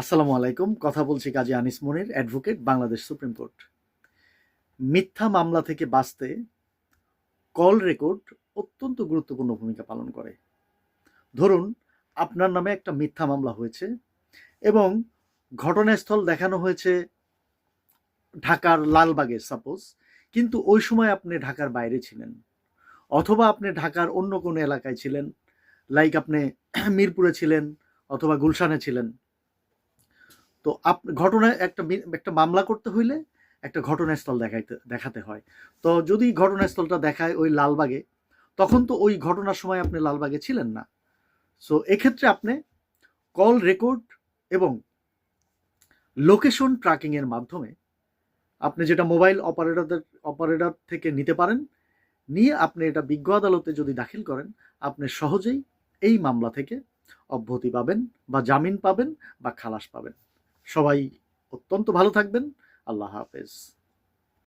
আসসালামু আলাইকুম। কথা বলছি Kazi Anis Monir advocate Bangladesh supreme court. মিথ্যা মামলা থেকে বাঁচতে কল রেকর্ড অত্যন্ত গুরুত্বপূর্ণ ভূমিকা পালন করে। ধরুন, আপনার নামে একটা মিথ্যা মামলা হয়েছে এবং ঘটনাস্থল দেখানো হয়েছে ঢাকার লালবাগে সাপোজ কিন্তু ওই সময় আপনি ঢাকার বাইরে ছিলেন অথবা আপনি ঢাকার অন্য কোনো এলাকায় ছিলেন লাইক আপনি মিরপুরে ছিলেন অথবা গুলশানে ছিলেন। তো আপ, ঘটনায় একটা একটা মামলা করতে হইলে একটা ঘটনাস্থল দেখাইতে, দেখাতে হয়। তো যদি ঘটনাস্থলটা দেখায় ওই লালবাগে, তখন তো ওই ঘটনার সময় আপনি লালবাগে ছিলেন না। সো এক্ষেত্রে আপনি কল রেকর্ড এবং লোকেশন ট্র্যাকিংয়ের মাধ্যমে আপনি যেটা মোবাইল অপারেটরদের, অপারেটর থেকে নিতে পারেন, নিয়ে আপনি এটা বিজ্ঞ আদালতে যদি দাখিল করেন, আপনি সহজেই এই মামলা থেকে অব্যাহতি পাবেন বা জামিন পাবেন বা খালাস পাবেন। সবাই অত্যন্ত ভালো থাকবেন। আল্লাহ হাফেজ।